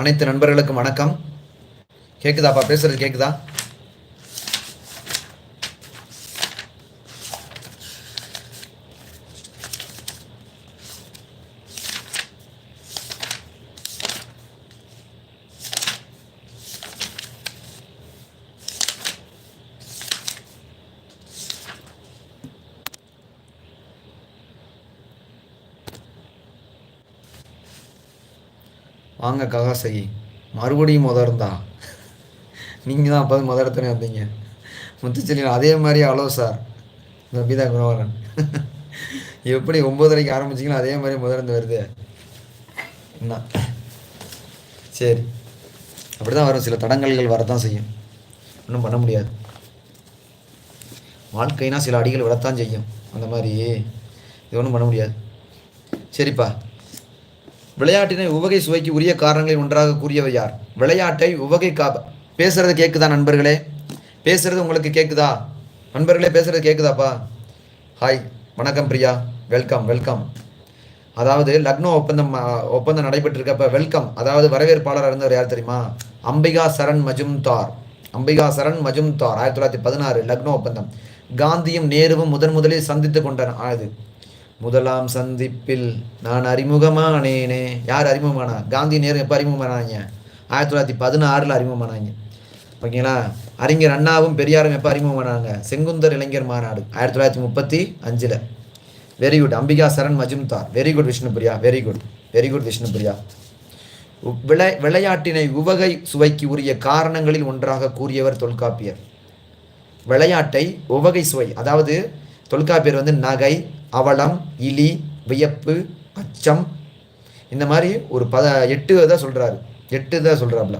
அனைத்து நண்பர்களுக்கும் வணக்கம். கேட்குதாப்பா பேசுறது கேட்குதா வாங்க ககாசை மறுபடியும் முதர்ந்தா நீங்கள் தான் அப்போ முதலத்தனே வந்தீங்க முத்துச்செல்லியில் அதே மாதிரி ஹலோ சார். நபிதா குணவரன். எப்படி ஒம்பதரைக்கு ஆரம்பிச்சிங்களோ அதே மாதிரி முதர்ந்து வருது. என்ன? சரி. அப்படி தான் வரும். சில தடங்கல்கள் வரதான் செய்யும். ஒன்றும் பண்ண முடியாது. வாழ்க்கைனா சில அடிகள் விழத்தான் செய்யும். அந்த மாதிரி. இது ஒன்றும் பண்ண முடியாது. சரிப்பா. விளையாட்டினை உவகை சுவைக்கு உரிய காரணங்களில் ஒன்றாக கூறியவர் யார்? விளையாட்டை உவகை கா பேசுறது கேட்குதா நண்பர்களே? பேசுறது உங்களுக்கு கேட்குதா நண்பர்களே பேசுறது கேட்குதாப்பா ஹாய் வணக்கம் பிரியா. வெல்கம் வெல்கம் அதாவது லக்னோ ஒப்பந்தம் ஒப்பந்தம் நடைபெற்றிருக்கப்ப வெல்கம் அதாவது வரவேற்பாளராக இருந்தவர் யார் தெரியுமா? அம்பிகா சரண் மஜும்தார் அம்பிகா சரண் மஜும்தார் ஆயிரத்தி தொள்ளாயிரத்தி பதினாறு லக்னோ ஒப்பந்தம். காந்தியும் நேருவும் முதன் முதலில் சந்தித்து கொண்டனர் அது முதலாம் சந்திப்பில் நான் அறிமுகமானேனே. யார் அறிமுகமானா? காந்தி நேரு எப்போ அறிமுகமானாங்க? ஆயிரத்தி தொள்ளாயிரத்தி பதினாறில் அறிமுகமானாங்க. ஓகேங்களா? அறிஞர் அண்ணாவும் பெரியாரும் எப்போ அறிமுகமானாங்க? செங்குந்தர் இளைஞர் மாநாடு ஆயிரத்தி தொள்ளாயிரத்தி முப்பத்தி அஞ்சில். Very good Ambika Charan Majumdar very good Vishnupriya. Very good very good Vishnupriya. விளை விளையாட்டினை உவகை சுவைக்கு உரிய காரணங்களில் ஒன்றாக கூறியவர் தொல்காப்பியர். விளையாட்டை உவகை சுவை அதாவது தொல்காப்பியர் வந்து நகை அவலம் இலி வியப்பு அச்சம். இந்த மாதிரி ஒரு பத எட்டு தான் சொல்கிறாரு எட்டு தான் சொல்கிறாப்புல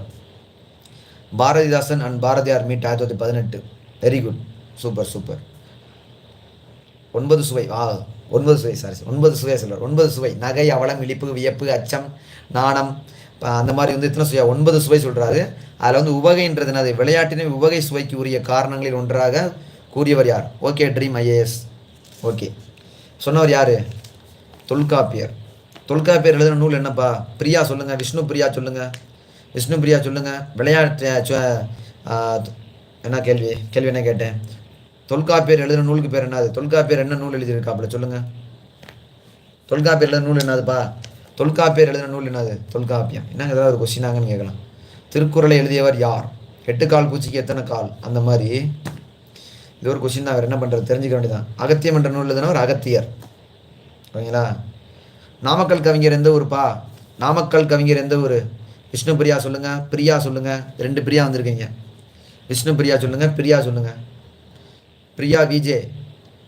பாரதிதாசன் அண்ட் பாரதியார் மீட் ஆயிரத்தி தொள்ளாயிரத்தி பதினெட்டு. வெரி குட் சூப்பர் சூப்பர் ஒன்பது சுவை ஆ ஒன்பது சுவை சாரி ஒன்பது சுவை சொல்கிறார் ஒன்பது சுவை நகை அவலம் இழிப்பு வியப்பு அச்சம் நாணம் அந்த மாதிரி வந்து இத்தனை சுவையா? ஒன்பது சுவை சொல்கிறாரு அதில் வந்து உவகைன்றது என்னது? விளையாட்டினை உவகை சுவைக்கு உரிய காரணங்களில் ஒன்றாக கூறியவர் யார்? Okay dream IAS okay. சொன்னவர் யார்? தொல்காப்பியர். தொல்காப்பியர் எழுதின நூல் என்னப்பா? பிரியா சொல்லுங்கள் விஷ்ணு பிரியா சொல்லுங்கள் விஷ்ணு பிரியா சொல்லுங்கள் விளையாட்டு என்ன கேள்வி? கேள்வி என்ன கேட்டேன்? தொல்காப்பியர் எழுதின நூலுக்கு பேர் என்னது? தொல்காப்பியர் என்ன நூல் எழுதியிருக்காப்புல சொல்லுங்கள் தொல்காப்பியர் எழுதின நூல் என்னதுப்பா? தொல்காப்பியர் எழுதின நூல் என்னது? தொல்காப்பியம். என்னங்க ஏதாவது ஒரு கொஸ்டினாங்கன்னு கேட்கலாம். திருக்குறளை எழுதியவர் யார்? எட்டு கால் பூச்சிக்கு எத்தனை கால்? அந்த மாதிரி. இது ஒரு கொஷின் தான் அவர் என்ன பண்ணுறது தெரிஞ்சுக்க வேண்டியதான் அகத்தியம் என்ற நூல் எழுதினவர் அகத்தியர். ஓகேங்களா? நாமக்கல் கவிஞர் எந்த ஊருப்பா? நாமக்கல் கவிஞர் எந்த ஊர்? விஷ்ணு பிரியா சொல்லுங்கள் பிரியா சொல்லுங்கள் ரெண்டு பிரியா வந்திருக்கீங்க. விஷ்ணு பிரியா சொல்லுங்கள் பிரியா சொல்லுங்கள் பிரியா விஜே.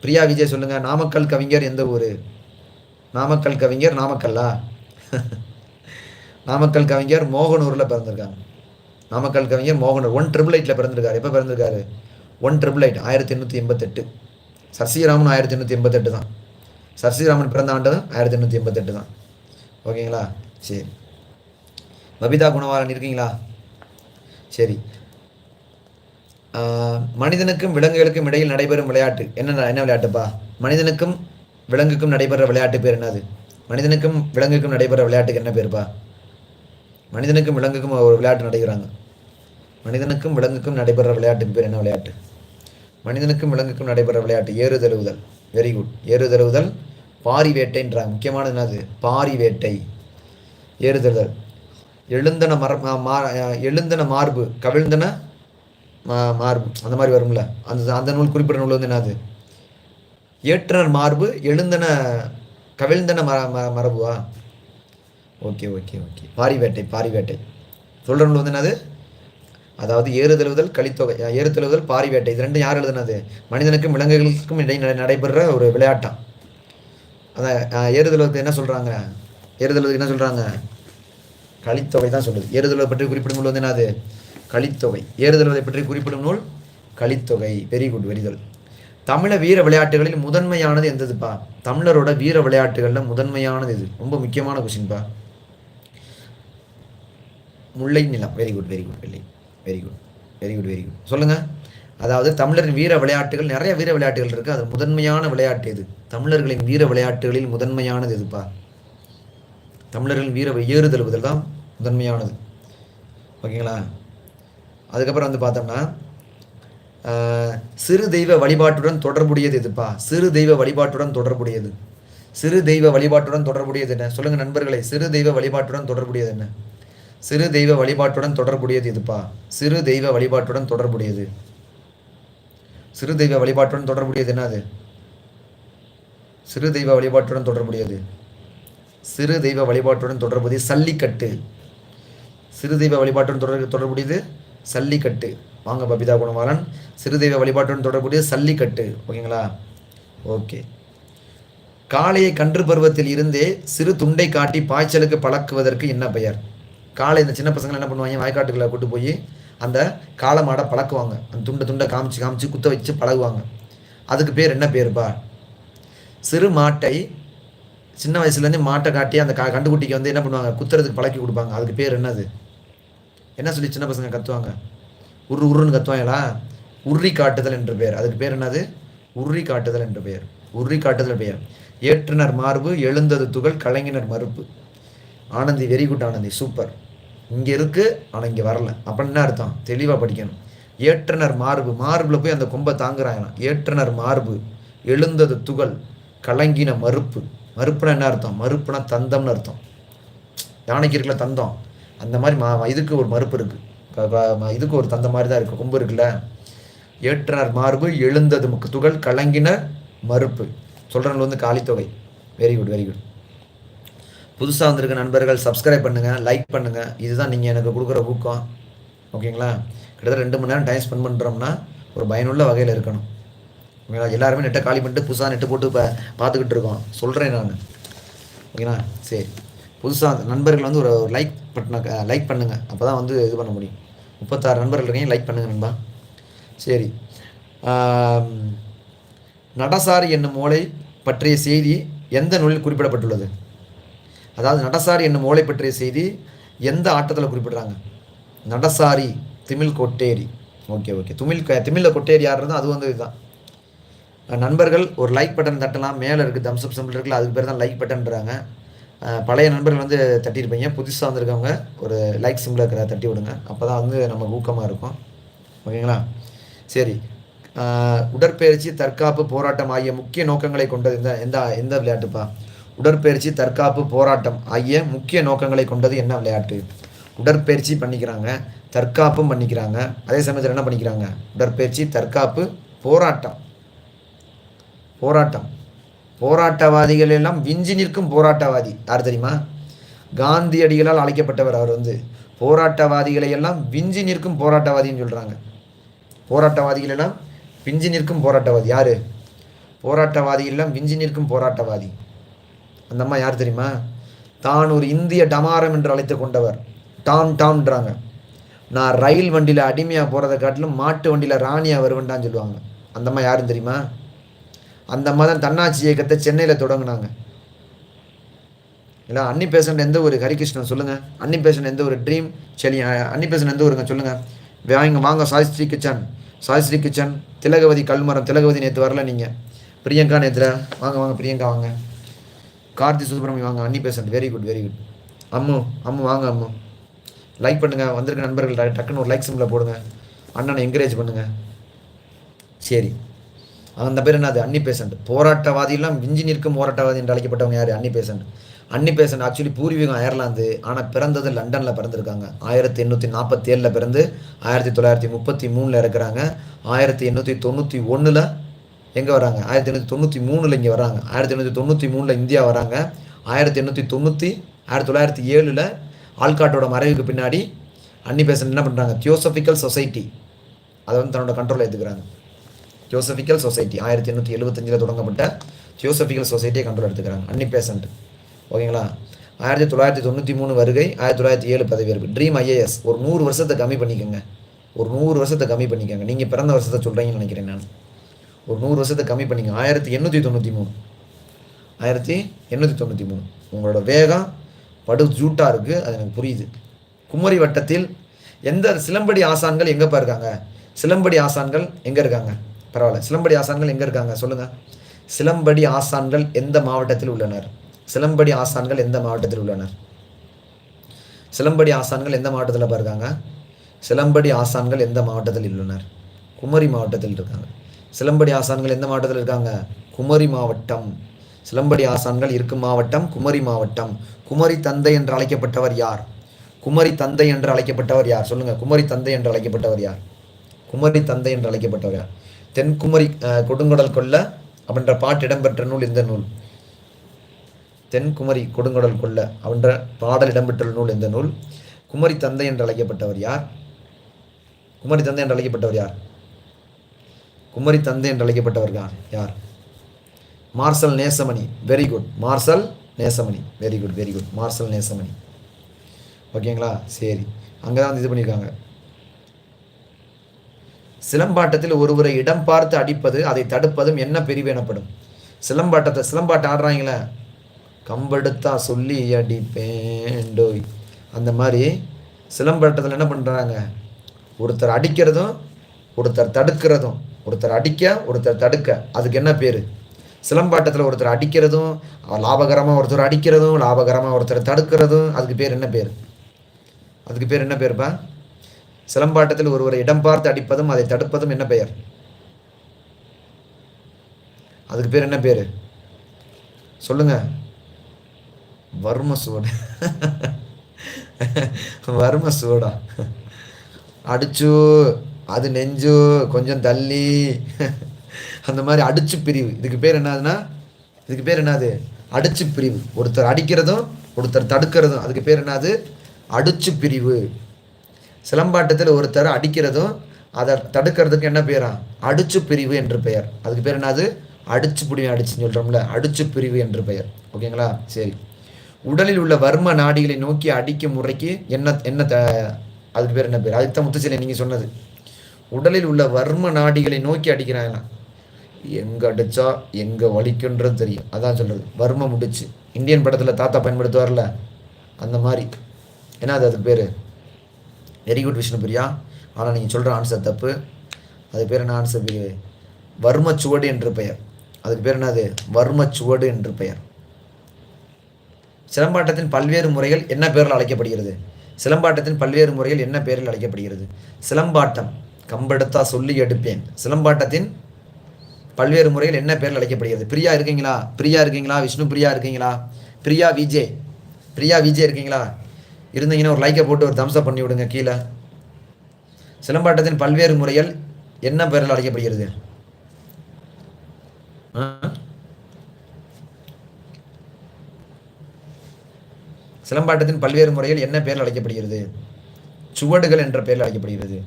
பிரியா விஜய் சொல்லுங்கள் நாமக்கல் கவிஞர் எந்த ஊர்? நாமக்கல் கவிஞர் நாமக்கல்லா? நாமக்கல் கவிஞர் மோகனூரில் பிறந்திருக்காங்க. நாமக்கல் கவிஞர் மோகனூர். ஒன் ட்ரிபிள் எயிட்டில் பிறந்திருக்காரு. எப்போ பிறந்திருக்காரு? ஒன் ட்ரிபிள் எயிட் ஆயிரத்தி எண்ணூற்றி எண்பத்தெட்டு. சசிராமன் ஆயிரத்தி எண்ணூற்றி எண்பத்தெட்டு தான். சசிராமன் பிறந்த ஆண்டு தான் ஆயிரத்தி எண்ணூற்றி எண்பத்தெட்டு தான். ஓகேங்களா? சரி. பபிதா குணவாரன் இருக்கீங்களா? சரி. மனிதனுக்கும் விலங்குகளுக்கும் இடையில் நடைபெறும் விளையாட்டு என்ன என்ன விளையாட்டுப்பா? மனிதனுக்கும் விலங்குக்கும் நடைபெற விளையாட்டு பேர் என்னது? மனிதனுக்கும் விலங்குக்கும் நடைபெற விளையாட்டுக்கு என்ன பேருப்பா? மனிதனுக்கும் விலங்குக்கும் ஒரு விளையாட்டு நடைபெறாங்க. மனிதனுக்கும் விலங்குக்கும் நடைபெற விளையாட்டுக்கு பேர் என்ன விளையாட்டு? மனிதனுக்கும் விலங்குக்கும் நடைபெற விளையாட்டு ஏறுதழுவுதல். வெரி குட் ஏறுதழுவுதல் பாரி வேட்டைன்றாங்க முக்கியமானது என்னது? பாரி வேட்டை ஏறுதழுதல் எழுந்தன மர மா- எழுந்தன மார்பு கவிழ்ந்தன மா- மார்பு. அந்த மாதிரி வரும்ல? அந்த அந்த நூல் குறிப்பிட்ட நூல் வந்து என்னது? ஏற்றனர் மார்பு எழுந்தன கவிழ்ந்தன மர ம- மரபுவா? ஓகே ஓகே ஓகே பாரி வேட்டை பாரி வேட்டை சொல்கிற நூல் வந்து என்னது? அதாவது ஏறுதழுவுதல் கலித்தொகை ஏறுதழுவுதல் பாரி வேட்டை இது ரெண்டும் யார் எழுதுனது? மனிதனுக்கும் விலங்குகளுக்கும் இடையே நடைபெறுற ஒரு விளையாட்டம். அதான் அஹ், ஏறுதழுவுக்கு என்ன சொல்கிறாங்க ஏறுதழுவுக்கு என்ன சொல்கிறாங்க கலித்தொகை தான் சொல்லுது. ஏறுதழுவை பற்றி குறிப்பிடும் நூல் வந்து என்னது? கலித்தொகை ஏறுதழுவதை பற்றி குறிப்பிடும் நூல் கலித்தொகை வெரி குட் வெரிதல் தமிழ வீர விளையாட்டுகளில் முதன்மையானது எந்ததுப்பா? தமிழரோட வீர விளையாட்டுகளில் முதன்மையானது இது ரொம்ப முக்கியமான கொஷின்பா முல்லை நிலம் வெரி குட் வெரி குட் வெள்ளை very good very good very good சொல்லுங்கள் அதாவது தமிழரின் வீர விளையாட்டுகள் நிறைய வீர விளையாட்டுகள் இருக்குது அது முதன்மையான விளையாட்டு எது? தமிழர்களின் வீர விளையாட்டுகளில் முதன்மையானது எதுப்பா? தமிழர்களின் வீர ஏறுதழுவுதல் தான் முதன்மையானது. ஓகேங்களா? அதுக்கப்புறம் வந்து பார்த்தோம்னா சிறு தெய்வ வழிபாட்டுடன் தொடர்புடையது எதுப்பா? சிறு தெய்வ வழிபாட்டுடன் தொடர்புடையது. சிறு தெய்வ வழிபாட்டுடன் தொடர்புடையது என்ன? சொல்லுங்கள் நண்பர்களை சிறு தெய்வ வழிபாட்டுடன் தொடர்புடையது என்ன? சிறு தெய்வ வழிபாட்டுடன் தொடர்புடையது எதுப்பா? சிறு தெய்வ வழிபாட்டுடன் தொடர்புடையது. சிறு தெய்வ வழிபாட்டுடன் தொடர்புடையது என்னது? சிறு தெய்வ வழிபாட்டுடன் தொடர்புடையது. சிறு தெய்வ வழிபாட்டுடன் தொடர்புடைய சல்லிக்கட்டு. சிறு தெய்வ வழிபாட்டுடன் தொடர் தொடர்புடையது சல்லிக்கட்டு. வாங்க பபிதா குணமாலன் சிறு தெய்வ வழிபாட்டுடன் தொடர்புடைய சல்லிக்கட்டு. ஓகேங்களா? ஓகே. காளையை கன்று பருவத்தில் இருந்தே சிறு துண்டை காட்டி பாய்ச்சலுக்கு பழக்குவதற்கு என்ன பெயர்? காலை இந்த சின்ன பசங்களை என்ன பண்ணுவாங்க? வயக்காட்டுக்குள்ள கூட்டு போய் அந்த காளை மாடை பழக்குவாங்க. அந்த துண்டை துண்டை காமிச்சு காமிச்சு குத்த வச்சு பழகுவாங்க. அதுக்கு பேர் என்ன பேருப்பா? சிறு மாட்டை சின்ன வயசுலேருந்து மாட்டை காட்டி அந்த க கண்டுக்குட்டிக்கு வந்து என்ன பண்ணுவாங்க? குத்துறதுக்கு பழக்கி கொடுப்பாங்க. அதுக்கு பேர் என்னது? என்ன சொல்லி சின்ன பசங்க கத்துவாங்க? உரு உருன்னு கத்துவாங்களா? உர்ரி காட்டுதல் என்று பெயர். அதுக்கு பேர் என்னது? உர்ரி காட்டுதல் என்று பெயர். உர்ரி காட்டுதல் பெயர். ஏற்றுனர் மார்பு எழுந்தது துகள் கலைஞனர் மறுப்பு. Anandhi very good Anandhi super இங்கே இருக்குது ஆனால் இங்கே வரல. அப்போ என்ன அர்த்தம்? தெளிவாக படிக்கணும். ஏற்றனர் மார்பு. மார்பில் போய் அந்த கொம்பை தாங்குறாங்களாம். ஏற்றனர் மார்பு எழுந்தது துகள் கலங்கின மறுப்பு. மறுப்புனா என்ன அர்த்தம்? மறுப்புனா தந்தம்னு அர்த்தம். யானைக்கு இருக்குல்ல தந்தம். அந்த மாதிரி மா இதுக்கு ஒரு மறுப்பு இருக்குது இதுக்கு ஒரு தந்த மாதிரி தான் இருக்குது கொம்பு இருக்குல்ல. ஏற்றனர் மார்பு எழுந்தது முக்கு துகள் கலங்கின மறுப்பு. சொல்கிறவங்க வந்து காலித்தொகை. வெரி குட் வெரி குட் புதுசாக வந்திருக்க நண்பர்கள் சப்ஸ்கிரைப் பண்ணுங்கள் லைக் பண்ணுங்கள் இதுதான் நீங்கள் எனக்கு கொடுக்குற ஊக்கம். ஓகேங்களா? கிட்டத்தட்ட ரெண்டு மணி நேரம் டைம் ஸ்பெண்ட் பண்ணுறோம்னா ஒரு பயனுள்ள வகையில் இருக்கணும். ஓகேங்களா? எல்லாருமே நெட்டை காலி பண்ணிட்டு புதுசாக நெட்டு போட்டு இப்போ பார்த்துக்கிட்டு இருக்கோம். சொல்கிறேன் நான். ஓகேங்களா? சரி. புதுசாக நண்பர்கள் வந்து ஒரு லைக் பட்டனை லைக் பண்ணுங்கள் அப்போ தான் வந்து இது பண்ண முடியும். முப்பத்தாறு நண்பர்கள் இருக்கீங்க லைக் பண்ணுங்க நண்பா. சரி. நடசாரி என்னும் மூளை பற்றிய செய்தி எந்த நூலில் குறிப்பிடப்பட்டுள்ளது? அதாவது நடசாரி என்னும் ஓலை பற்றிய செய்தி எந்த ஆட்டத்தில் குறிப்பிடுறாங்க? நடசாரி திமில் கொட்டேரி. Okay okay. தமிழ் க திமிழில் கொட்டேரி யாருந்தோ அது வந்து இதுதான். நண்பர்கள் ஒரு லைக் பட்டன் தட்டலாம் மேலே இருக்குது தம்ஸ்அப் சிம்பிள் இருக்குல்ல அதுக்கு பேர் தான் லைக் பட்டன்றாங்க பழைய நண்பர்கள் வந்து தட்டியிருப்பீங்க. புதுசாக வந்திருக்கவங்க ஒரு லைக் சிம்பிள் இருக்கிற தட்டி விடுங்க. அப்போ தான் வந்து நமக்கு ஊக்கமாக இருக்கும். ஓகேங்களா? சரி. உடற்பயிற்சி தற்காப்பு போராட்டம் ஆகிய முக்கிய நோக்கங்களை கொண்டது இந்த எந்த எந்த விளையாட்டுப்பா? உடற்பயிற்சி தற்காப்பு போராட்டம் ஆகிய முக்கிய நோக்கங்களை கொண்டது என்ன விளையாட்டு? உடற்பயிற்சி பண்ணிக்கிறாங்க தற்காப்பும் பண்ணிக்கிறாங்க. அதே சமயத்தில் என்ன பண்ணிக்கிறாங்க? உடற்பயிற்சி தற்காப்பு போராட்டம். போராட்டம். போராட்டவாதிகள் எல்லாம் விஞ்சி நிற்கும் போராட்டவாதி. யார் தெரியுமா? காந்தியடிகளால் அழைக்கப்பட்டவர் அவர் வந்து. போராட்டவாதிகளை எல்லாம் விஞ்சி நிற்கும் போராட்டவாதின்னு சொல்கிறாங்க போராட்டவாதிகள் எல்லாம் விஞ்சி நிற்கும் போராட்டவாதி. யார்? போராட்டவாதிகள் எல்லாம் விஞ்சி நிற்கும் போராட்டவாதி. அந்த அம்மா யார் தெரியுமா? தான் ஒரு இந்திய டமாரம் என்று அழைத்து கொண்டவர். டாம் டாம்ன்றாங்க. நான் ரயில் வண்டியில் அடிமையாக போகிறத காட்டிலும் மாட்டு வண்டியில் ராணியாக வருவேன்டான்னு சொல்லுவாங்க. அந்த அம்மா யாருன்னு தெரியுமா? அந்த அம்மா தான் தன்னாட்சி இயக்கத்தை சென்னையில் தொடங்கினாங்க. இல்லை அன்னி பேஷண்ட் எந்த ஒரு ஹரிகிருஷ்ணன் சொல்லுங்கள் அன்னி பேஷண்ட் எந்த ஒரு ட்ரீம் சரி அன்னி பேஷண்ட் எந்த ஒருங்க சொல்லுங்கள் வாங்க வாங்க சாய்ஸ்ரீ கிச்சன். சாய்ஸ்ரீ கிச்சன் திலகவதி கல்மரம் திலகவதி நேற்று வரல நீங்கள் பிரியங்கா நேற்று வாங்க வாங்க பிரியங்கா வாங்க. கார்த்தி சுப்ரமணியம் வாங்க Annie Besant very good very good Ammu Ammu வாங்க அம்மு. லைக் பண்ணுங்கள் வந்திருக்க நண்பர்கள் டக்குன்னு ஒரு லைக் சிம்பிளை போடுங்க. அண்ணனை என்கரேஜ் பண்ணுங்கள் சரி. அந்த பேர் என்னது? அன்னி பேசண்ட் போராட்டவாதியெல்லாம் விஞ்சி நிற்கும் போராட்டவாதி என்று அழைக்கப்பட்டவங்க யார்? Annie Besant Annie Besant actually பூர்வீகம் அயர்லாந்து. ஆனால் பிறந்தது லண்டனில் பிறந்திருக்காங்க. ஆயிரத்தி எண்ணூற்றி நாற்பத்தி ஏழில் பிறந்து ஆயிரத்தி தொள்ளாயிரத்தி முப்பத்தி மூணில் இருக்கிறாங்க ஆயிரத்தி எண்ணூற்றி தொண்ணூற்றி ஒன்றில் எங்கே வராங்க? ஆயிரத்தி எண்ணூற்றி தொண்ணூற்றி மூணில் இங்கே வராங்க. ஆயிரத்தி எண்ணூற்றி தொண்ணூற்றி மூணில் இந்தியா வராங்க. ஆயிரத்தி எண்ணூற்றி தொண்ணூற்றி ஆயிரத்தி தொள்ளாயிரத்தி ஏழில் ஆல்காட்டோட மறைவுக்கு பின்னாடி அன்னி பேசன் என்ன பண்ணுறாங்க தியோசபிக்கல் சொசைட்டி அதை வந்து தன்னோட கண்ட்ரோலில் எடுத்துக்கிறாங்க தியோசபிக்கல் சொசைட்டி ஆயிரத்தி எண்ணூற்றி எழுபத்தஞ்சில் தொடங்கப்பட்ட தியோசபிக்கல் சொசைட்டியை கண்ட்ரோல் எடுத்துக்கிறாங்க. அன்னி பேசன்ட் ஓகேங்களா? ஆயிரத்தி தொள்ளாயிரத்தி தொண்ணூற்றி மூணு வருகை ஆயிரத்தி தொள்ளாயிரத்தி ஏழு பதவி இருக்கு ட்ரீம் ஐஏஎஸ் ஒரு நூறு வருஷத்தை கம்மி பண்ணிக்கோங்க. ஒரு நூறு வருஷத்தை கம்மி பண்ணிக்கோங்க. நீங்கள் பிறந்த வருஷத்தை சொல்கிறீங்கன்னு நினைக்கிறேன் நான். ஒரு நூறு வருஷத்தை கம்மி பண்ணிங்க. ஆயிரத்தி எண்ணூற்றி தொண்ணூற்றி மூணு. ஆயிரத்தி எண்ணூற்றி தொண்ணூற்றி மூணு. உங்களோட வேகம் படு ஜூட்டாக இருக்குது அது எனக்கு புரியுது. குமரி வட்டத்தில் எந்த சிலம்படி ஆசான்கள் எங்கேப்பா இருக்காங்க? சிலம்படி ஆசான்கள் எங்கே இருக்காங்க? பரவாயில்ல. சிலம்படி ஆசான்கள் எங்கே இருக்காங்க? சொல்லுங்கள் சிலம்படி ஆசான்கள் எந்த மாவட்டத்தில் உள்ளனர்? சிலம்படி ஆசான்கள் எந்த மாவட்டத்தில் உள்ளனர்? சிலம்படி ஆசான்கள் எந்த மாவட்டத்தில் இருக்காங்க? சிலம்படி ஆசான்கள் எந்த மாவட்டத்தில் உள்ளனர்? குமரி மாவட்டத்தில் இருக்காங்க. சிலம்படி ஆசான்கள் எந்த மாவட்டத்தில் இருக்காங்க? குமரி மாவட்டம். சிலம்படி ஆசான்கள் இருக்கும் மாவட்டம் குமரி மாவட்டம். குமரி தந்தை என்று அழைக்கப்பட்டவர் யார்? குமரி தந்தை என்று அழைக்கப்பட்டவர் யார்? சொல்லுங்க. குமரி தந்தை என்று அழைக்கப்பட்டவர் யார்? குமரி தந்தை என்று அழைக்கப்பட்டவர் யார்? தென்குமரி கொடுங்கடல் கொல்ல அப்படின்ற பாட்டு இடம்பெற்ற நூல் இந்த நூல்? தென்குமரி கொடுங்கடல் கொல்ல அப்படின்ற பாடல் இடம்பெற்ற நூல் இந்த நூல்? குமரி தந்தை என்று அழைக்கப்பட்டவர் யார்? குமரி தந்தை என்று அழைக்கப்பட்டவர் யார்? குமரி தந்தை என்று அழைக்கப்பட்டவர் யார்? யார்? Marshal Nesamani. Very good marshal Nesamani. Very good very good marshal Nesamani. ஓகேங்களா? சரி. அங்கே தான் இது பண்ணியிருக்காங்க. சிலம்பாட்டத்தில் ஒருவரை இடம் பார்த்து அடிப்பது அதை தடுப்பதும் என்ன பிரிவு எனப்படும்? சிலம்பாட்டத்தை சிலம்பாட்டம் ஆடுறாங்களே. கம்பெடுத்தா சொல்லி அடிப்பேண்டோய் அந்த மாதிரி சிலம்பாட்டத்தில் என்ன பண்ணுறாங்க ஒருத்தர் அடிக்கிறதும் ஒருத்தர் தடுக்கிறதும் ஒருத்தர் அடிக்க ஒருத்தர் தடுக்க. அதுக்கு என்ன பேர்? சிலம்பாட்டத்தில் ஒருத்தர் அடிக்கிறதும் லாபகரமாக ஒருத்தர் அடிக்கிறதும் லாபகரமாக ஒருத்தர் தடுக்கிறதும் அதுக்கு பேர் என்ன பேர்? அதுக்கு பேர் என்ன பேர்ப்பா? சிலம்பாட்டத்தில் ஒருவரை இடம் பார்த்து அடிப்பதும் அதை தடுப்பதும் என்ன பெயர்? அதுக்கு பேர் என்ன பேர்? சொல்லுங்க. வர்ம சுவடு வர்ம சுவடா அடிச்சு. அது நெஞ்சு கொஞ்சம் தள்ளி அந்த மாதிரி அடிச்சு பிரிவு. இதுக்கு பேர் என்னதுன்னா இதுக்கு பேர் என்னது? அடிச்சு பிரிவு. ஒருத்தர் அடிக்கிறதும் ஒருத்தர் தடுக்கிறதும் அதுக்கு பேர் என்னது? அடிச்சு பிரிவு. சிலம்பாட்டத்தில் ஒருத்தர் அடிக்கிறதும் அதை தடுக்கிறதுக்கு என்ன பேரா அடிச்சு பிரிவு என்று பெயர். அதுக்கு பேர் என்னது? அடிச்சு பிடிவு அடிச்சுன்னு சொல்கிறோம்ல அடிச்சு பிரிவு என்று பெயர். ஓகேங்களா? சரி. உடலில் உள்ள வர்ம நாடிகளை நோக்கி அடிக்கும் முறைக்கு என்ன என்ன த அதுக்கு பேர் என்ன பேர் அதுக்கு தான் முத்துச்சிலை நீங்கள் சொன்னது. உடலில் உள்ள வர்ம நாடிகளை நோக்கி அடிக்கிறாங்க எங்கே அடித்தா எங்கே வலிக்குன்றது தெரியும். அதான் சொல்கிறது வர்மம் முடிச்சு இந்தியன் படத்தில் தாத்தா பயன்படுத்துவார்ல? அந்த மாதிரி. ஏன்னா அது அதுக்கு பேர் வெரி குட் விஷ்ணுபிரியா ஆனால் நீங்கள் சொல்கிற ஆன்சர் தப்பு. அது பேர் என்ன ஆன்சர் வர்மச்சுவடு என்று பெயர். அதுக்கு பேர் என்னது? வர்மச்சுவடு என்று பெயர். சிலம்பாட்டத்தின் பல்வேறு முறைகள் என்ன பெயரில் அழைக்கப்படுகிறது? சிலம்பாட்டத்தின் பல்வேறு முறைகள் என்ன பெயரில் அழைக்கப்படுகிறது? சிலம்பாட்டம். கம்பெடுத்தா சொல்லி எடுப்பேன். சிலம்பாட்டத்தின் பல்வேறு முறையில் என்ன பெயரில் அழைக்கப்படுகிறது? பிரியா இருக்கீங்களா? பிரியா இருக்கீங்களா? விஷ்ணு பிரியா இருக்கீங்களா? பிரியா விஜே. பிரியா விஜே இருக்கீங்களா? இருந்தீங்கன்னா ஒரு லைக்கை போட்டு ஒரு தம்ஸ்அப் பண்ணி விடுங்க கீழே. சிலம்பாட்டத்தின் பல்வேறு முறைகள் என்ன பெயரில் அழைக்கப்படுகிறது? சிலம்பாட்டத்தின் பல்வேறு முறைகள் என்ன பெயரில் அழைக்கப்படுகிறது? சுவடுகள் என்ற பெயரில் அழைக்கப்படுகிறது.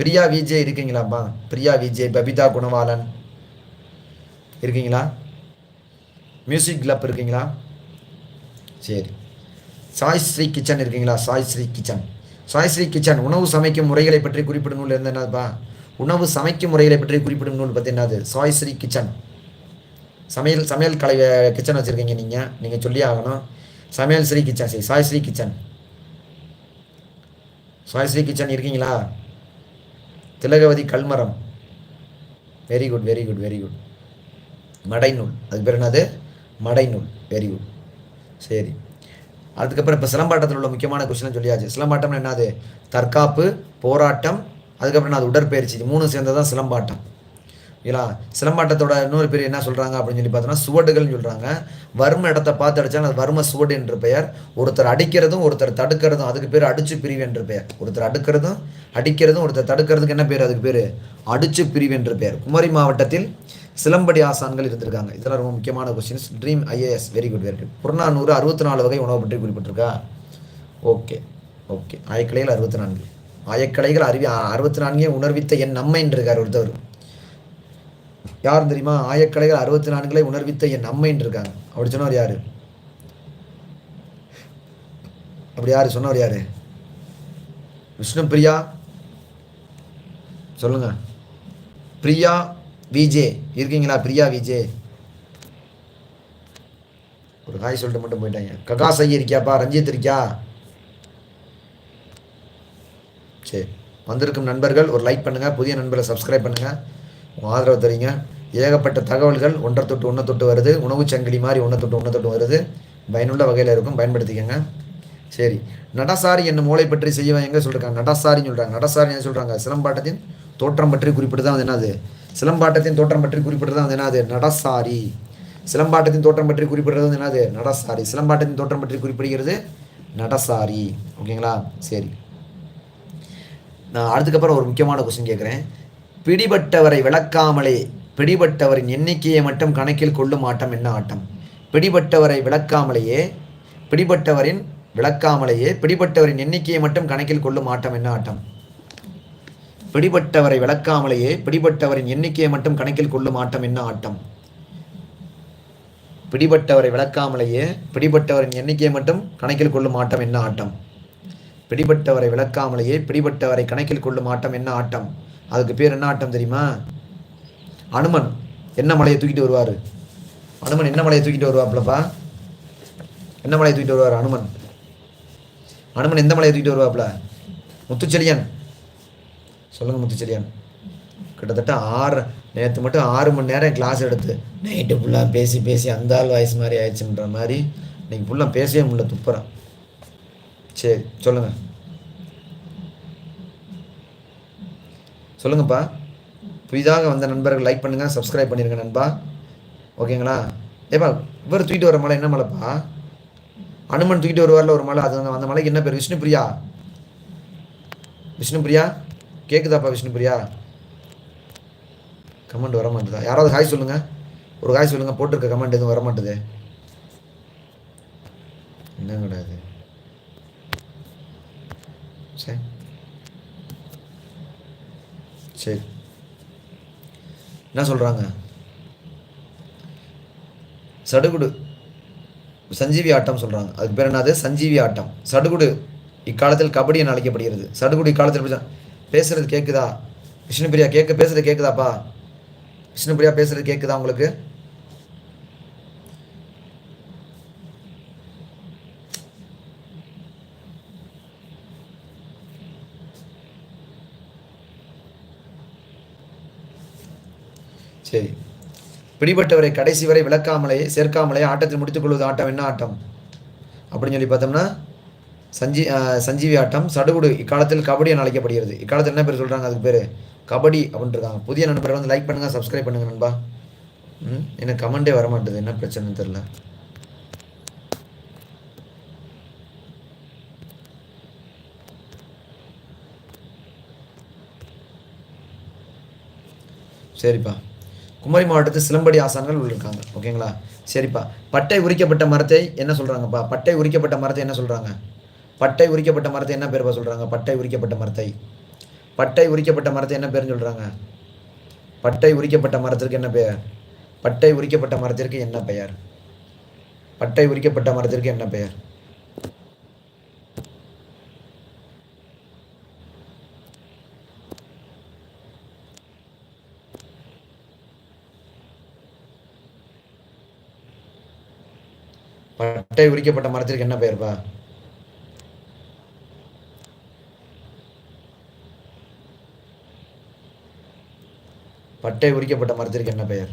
பிரியா விஜய் இருக்கீங்களாப்பா? பிரியா விஜய் பபிதா குணவாலன் இருக்கீங்களா? மியூசிக் கிளப் இருக்கீங்களா? சரி. சாய் ஸ்ரீ கிச்சன் இருக்கீங்களா? சாய் ஸ்ரீ கிச்சன். சாய் ஸ்ரீ கிச்சன் உணவு சமைக்கும் முறைகளை பற்றி குறிப்பிடும் நூல் என்னதுப்பா? உணவு சமைக்கும் முறைகளை பற்றி குறிப்பிடும் நூல் பார்த்தீங்கன்னா சாய் ஸ்ரீ கிச்சன். சமையல் சமையல் கலை கிச்சன் வச்சுருக்கீங்க நீங்கள் நீங்கள் சொல்லி ஆகணும். சமையல் ஸ்ரீ கிச்சன் சரி சாய் ஸ்ரீ கிச்சன். சாய் ஸ்ரீ கிச்சன் இருக்கீங்களா? Thilagavathi Kalmaram. Very good very good very good மடைநூல். அதுக்கு பேர் என்னது? மடைநூல். வெரி குட் சரி. அதுக்கப்புறம் இப்போ சிலம்பாட்டத்தில் உள்ள முக்கியமான கொஸ்டின் சொல்லியாச்சு. சிலம்பாட்டம்னா என்னது? தற்காப்பு போராட்டம் அதுக்கப்புறம் அது உடற்பயிற்சி. மூணு சேர்ந்தது தான் சிலம்பாட்டம். இல்லா சிலம்பாட்டத்தோட இன்னொரு பேர் என்ன சொல்கிறாங்க அப்படின்னு சொல்லி பார்த்தோன்னா சுவடுகள்னு சொல்கிறாங்க வர்ம இடத்த பார்த்து அடித்தால் அது வர்ம சுவடு என்று பெயர். ஒருத்தர் அடிக்கிறதும் ஒருத்தர் தடுக்கிறதும் அதுக்கு பேர் அடிச்சு பிரிவு என்று பெயர். ஒருத்தர் அடுக்கிறதும் அடிக்கிறதும் ஒருத்தர் தடுக்கிறதுக்கு என்ன பேர்? அதுக்கு பேர் அடிச்சு பிரிவு என்று பெயர். குமரி மாவட்டத்தில் சிலம்படி ஆசான்கள் இருந்திருக்காங்க. இதெல்லாம் ரொம்ப முக்கியமான questions dream IAS very good very good Purananuru அறுபத்தி நாலு வகை உணவு பற்றி குறிப்பிட்டிருக்கா? Okay okay. ஆயக்கலைகள் அறுபத்தி நான்கு. ஆயக்கலைகள் அறிவி அறுபத்தி நான்கே உணர்வித்த என் நம்மைன்னு இருக்கார் ஒருத்தவர். யார் தெரியுமா? ஆயக்கலைகள் அறுபத்தி நான்குகளை உணர்வித்த என் அம்மைன்னு இருக்காங்க. அப்படி சொன்னவர் யாரு? அப்படி யாரு? சொன்னவர் யாரு? விஷ்ணு பிரியா? சொல்லுங்க. பிரியா விஜே. இருக்கீங்களா? பிரியா விஜே? ஒரு காய் சொல்லிட்டு மட்டும் போயிட்டாங்க. ககா ஐயா இருக்கியாப்பா? ரஞ்சித் இருக்கியா? சரி. வந்திருக்கும் நண்பர்கள் ஒரு லைக் பண்ணுங்கள் புதிய நண்பரை சப்ஸ்கிரைப் பண்ணுங்கள் ஆதரவு தரீங்க ஏகப்பட்ட தகவல்கள் ஒன்றை தொட்டு ஒன்றை தொட்டு வருது. உணவு சங்கிலி மாதிரி ஒன்றை தொட்டு ஒன்றை தொட்டு வருது. பயனுள்ள வகையில் இருக்கும். பயன்படுத்திக்கோங்க. சரி. நடசாரி என்னும் மூளை பற்றி செய்யவன் எங்கே சொல்கிறாங்க நடசாரின்னு சொல்கிறாங்க நடசாரி என்ன சொல்கிறாங்க சிலம்பாட்டத்தின் தோற்றம் பற்றி குறிப்பிட்டு தான் வந்து என்னது? சிலம்பாட்டத்தின் தோற்றம் பற்றி குறிப்பிட்டு தான் வந்து என்னது? நடசாரி. சிலம்பாட்டத்தின் தோற்றம் பற்றி குறிப்பிடுறது வந்து என்னது? நடசாரி. சிலம்பாட்டத்தின் தோற்றம் பற்றி குறிப்பிடுகிறது நடசாரி. ஓகேங்களா? சரி. நான் அதுக்கப்புறம் ஒரு முக்கியமான கொஸ்டின் கேட்குறேன். பிடிபட்டவரை விளக்காமலே பிடிபட்டவரின் எண்ணிக்கையை மட்டும் கணக்கில் கொள்ளும் ஆட்டம் என்ன ஆட்டம்? பிடிபட்டவரை விளக்காமலேயே பிடிபட்டவரின் விளக்காமலேயே பிடிபட்டவரின் எண்ணிக்கையை மட்டும் கணக்கில் கொள்ளும் ஆட்டம் என்ன ஆட்டம்? பிடிபட்டவரை விளக்காமலேயே பிடிபட்டவரின் எண்ணிக்கையை மட்டும் கணக்கில் கொள்ளும் ஆட்டம் என்ன ஆட்டம்? பிடிபட்டவரை விளக்காமலேயே பிடிபட்டவரின் எண்ணிக்கையை மட்டும் கணக்கில் கொள்ளும் ஆட்டம் என்ன ஆட்டம்? பிடிபட்டவரை விளக்காமலேயே பிடிபட்டவரை கணக்கில் கொள்ளும் ஆட்டம் என்ன ஆட்டம்? அதுக்கு பேர் என்ன ஆட்டம் தெரியுமா? அனுமன். என்ன மலையை தூக்கிட்டு வருவார்? அனுமன் என்ன மலையை தூக்கிட்டு வருவாப்லப்பா என்ன மலையை தூக்கிட்டு வருவார்? அனுமன். அனுமன் எந்த மலையை தூக்கிட்டு வருவாப்ல முத்துச்செலியன் சொல்லுங்கள் முத்துச்செலியன் கிட்டத்தட்ட ஆறு நேற்று மட்டும் ஆறு மணி நேரம் கிளாஸ் எடுத்து நைட்டு ஃபுல்லாக பேசி பேசி அந்த ஆள் வயசு மாதிரி ஆயிடுச்சுன்ற மாதிரி இன்றைக்கி ஃபுல்லாக பேசவே முடியல துப்புறேன். சரி சொல்லுங்கள் சொல்லுங்கப்பா. புதிதாக வந்த நண்பர்கள் லைக் பண்ணுங்கள் சப்ஸ்கிரைப் பண்ணிடுங்க நண்பா. ஓகேங்களா? ஏப்பா இவர் தூக்கிட்டு வர மலை என்ன மலைப்பா? அனுமன் தூக்கிட்டு வருவார்ல ஒரு மலை அது அந்த- மலைக்கு என்ன பேர்? விஷ்ணுபிரியா? விஷ்ணுபிரியா? கேட்குதாப்பா விஷ்ணுபிரியா? கமெண்ட் வர மாட்டேதா யாராவது ஹாய் சொல்லுங்க. ஒரு ஹாய் சொல்லுங்க. போட்டிருக்க கமெண்ட் எதுவும் வர மாட்டுது என்ன கிடையாது சரி சரி. என்ன சொல்கிறாங்க சடுகுடு. சஞ்சீவி ஆட்டம் சொல்கிறாங்க அதுக்கு பேர் என்னது? சஞ்சீவி ஆட்டம். சடுகுடு. இக்காலத்தில் கபடி என அழைக்கப்படுகிறது. சடுகுடு இக்காலத்தில் பேசுகிறது கேட்குதா விஷ்ணுபிரியா கேட்க பேசுகிறது கேட்குதாப்பா விஷ்ணுபிரியா பேசுறது கேட்குதா உங்களுக்கு? சரி. பிடிபட்டவரை கடைசி வரை விளக்காமலே சேர்க்காமலே ஆட்டத்தில் முடித்துக் கொள்வது ஆட்டம் என்ன ஆட்டம்? அப்படின்னு சொல்லி பார்த்தோம்னா சஞ்சி சஞ்சீவி ஆட்டம் சடுகுடு இக்காலத்தில் கபடி என அழைக்கப்படுகிறது. இக்காலத்தில் என்ன பேர் சொல்கிறாங்க அதுக்கு பேர்? கபடி அப்படின்ட்டு இருக்காங்க புதிய நண்பர் வந்து லைக் பண்ணுங்கள் சப்ஸ்கிரைப் பண்ணுங்கள் நண்பா. ம் எனக்கு கமெண்டே வர மாட்டேது என்ன பிரச்சனைன்னு தெரில சரிப்பா. குமரி மாவட்டத்தில் சிலம்படி ஆசான்கள் இருக்காங்க ஓகேங்களா? சரிப்பா. பட்டை உரிக்கப்பட்ட மரத்தை என்ன சொல்கிறாங்கப்பா பட்டை உரிக்கப்பட்ட மரத்தை என்ன சொல்கிறாங்க பட்டை உரிக்கப்பட்ட மரத்தை என்ன பேர்ப்பா சொல்கிறாங்க பட்டை உரிக்கப்பட்ட மரத்தை. பட்டை உரிக்கப்பட்ட மரத்தை என்ன பேர்னு சொல்கிறாங்க பட்டை உரிக்கப்பட்ட மரத்திற்கு என்ன பெயர்? பட்டை உரிக்கப்பட்ட மரத்திற்கு என்ன பெயர்? பட்டை உரிக்கப்பட்ட மரத்திற்கு என்ன பெயர்? பட்டை உரிக்கப்பட்ட மரத்திற்கு என்ன பெயர்ப்பா பட்டை உரிக்கப்பட்ட மரத்திற்கு என்ன பெயர்?